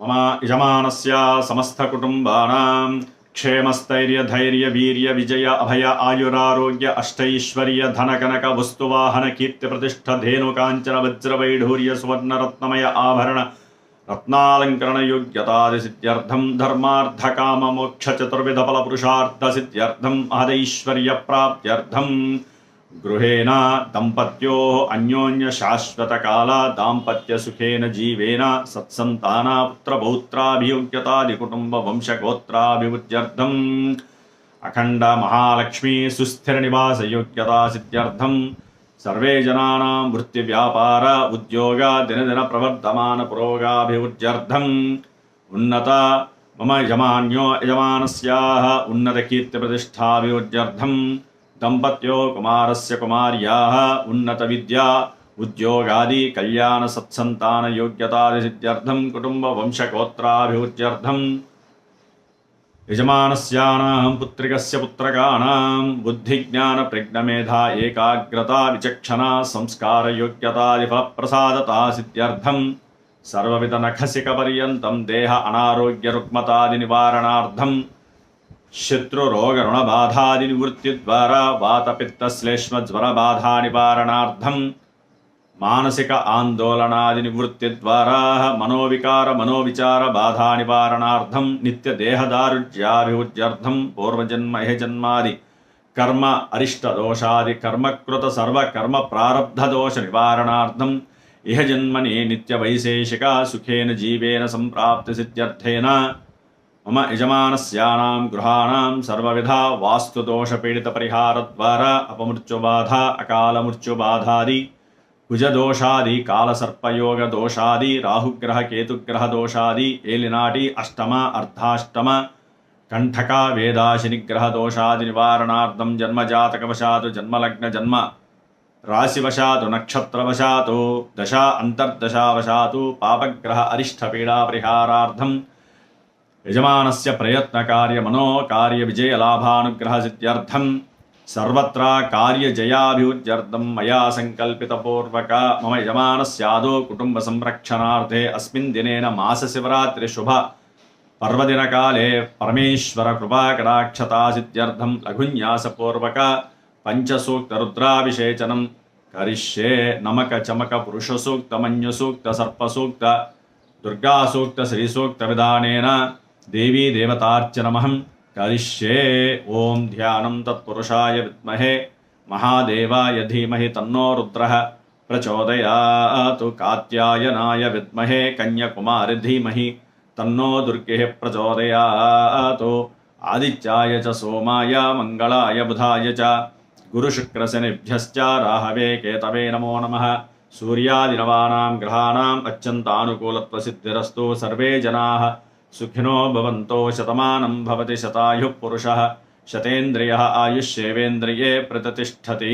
मम यजमानस्य वीर्य विजय अभय आयुरारोग्य अष्टैश्वर्य धनकनकवस्तुवाहनकीर्तिप्रतिष्ठधेनुकाञ्चनवज्रवैढूर्यसुवर्णरत्नमय आभरण रत्नालङ्करणयोग्यतादिसिद्ध्यर्थं धर्मार्थकाममोक्षचतुर्विधफलपुरुषार्थसिद्ध्यर्थम् अहदैश्वर्यप्राप्त्यर्थम् గృహేణ దంపత్యో అన్యోన్య శాశ్వత కాల దాంపత్య సుఖేన జీవేన సత్సంతాన పుత్రపౌత్రాభియోగ్యతాది కుటుంబ వంశగోత్రాభివృద్ధ్యర్థం అఖండ మహాలక్ష్మీ సుస్థిర నివాస యోగ్యతా సిద్ధ్యర్థం. సర్వే జనానాం వృత్తి వ్యాపార ఉద్యోగ దినదిన ప్రవర్ధమాన పురోగాభివృద్ధ్యర్థం. ఉన్నత మమ యజమాన్యో యజమానస్యాः ఉన్నత కీర్తి ప్రతిష్టాభివృద్ధ్యర్థం దంపత్యో కుమారస్య కుమార్యా ఉన్నత విద్యా ఉద్యోగాది కళ్యాణ సత్సంతాన యోగ్యతాది సిద్ధ్యర్థం కుటుంబ వంశగోత్రాభివృద్ధ్యర్థం యజమానస్యానాం పుత్రికస్య పుత్రకానాం బుద్ధిజ్ఞాన ప్రజ్ఞమేధా ఏకాగ్రత విచక్షణ సంస్కార యోగ్యతాది సిద్ధ్యర్థం సర్వవిధ నఖసిక పర్యంతం దేహ అనారోగ్య రుగ్మతాది నివారణార్థం శత్రురోగ రుణబాధాది నివృత్తి ద్వారా వాతపిత్త శ్లేష్మ జ్వర బాధా నివారణార్థం మానసిక ఆందోళనాది నివృత్తి ద్వారా మనోవికార మనోవిచార బాధా నివారణార్థం నిత్య దేహదారుజ్యాభివృద్ధ్యర్థం పూర్వజన్మ జన్మాది కర్మ అరిష్ట దోషాది కర్మకృత సర్వ కర్మ ప్రారబ్ధ దోష నివారణార్థం ఇహ జన్మని నిత్య వైశేషిక సుఖేన జీవేన సంప్రాప్తి సిద్ధ్యర్థేన మమ యజమానస్యానాం గృహాణం సర్వవిధ వాస్తుదోషపీడిత పరిహార ద్వారా అపమృత్యుబాధ అకాల మృత్యుబాధాది కుజదోషాది కాలసర్పయోగ దోషాది రాహుగ్రహ కేతుగ్రహ దోషాది ఏలినాటి అష్టమ అర్ధాష్టమ కంఠక వేదాశనిగ్రహ దోషాది నివారణార్థం జన్మజాతకవశాతు జన్మలగ్న జన్మ రాశివశాతు నక్షత్రవశాతు దశ అంతర్దశావశాతు పాపగ్రహ అరిష్టపీడా పరిహారార్థం యజమానస్య ప్రయత్నకార్య మనోకార్య విజయలాభానుగ్రహ సిద్ధ్యర్థం సర్వత్రా కార్య జయాభివృద్ధ్యర్థం మయా సంకల్పితపూర్వక. మమ యజమానస్యాదో కుటుంబ సంరక్షణార్థే అస్మిన్ దినేన మాస శివరాత్రి శుభ. పర్వదినకాలే పరమేశ్వర కృపాకటాక్షతాసిద్ధ్యర్థం లఘున్యాసపూర్వక. పంచసూక్త రుద్రాభిషేచనం కరిష్యే నమక చమక పురుషసూక్త మన్యుసూక్త సర్పసూక్త దుర్గాసూక్త శ్రీసూక్త విధానేన. देवी देवतार्चनमहं करिष्ये। ॐ ध्यानं तत्पुरुषाय विद्महे। महादेवाय धीमहि तन्नो रुद्रः। प्रचोदयातु कात्यायनाय विद्महे। कन्याकुमारि धीमहि तन्नो दुर्गे प्रचोदयातु। आदित्याय च सोमाय, मंगलाय, बुधाय च। गुरुशुक्रशनिभ्यश्च राहवे केतवे नमो नमः। सूर्यादिनवानां ग्रहाणाम् अत्यन्तानुकूलत्वसिद्धिरस्तु सर्वे जनाः। सुखिनो भवन्तो शतमानं भवति शतायुः पुरुषः शतेन्द्रियः आयुष्येवेन्द्रिये प्रतितिष्ठति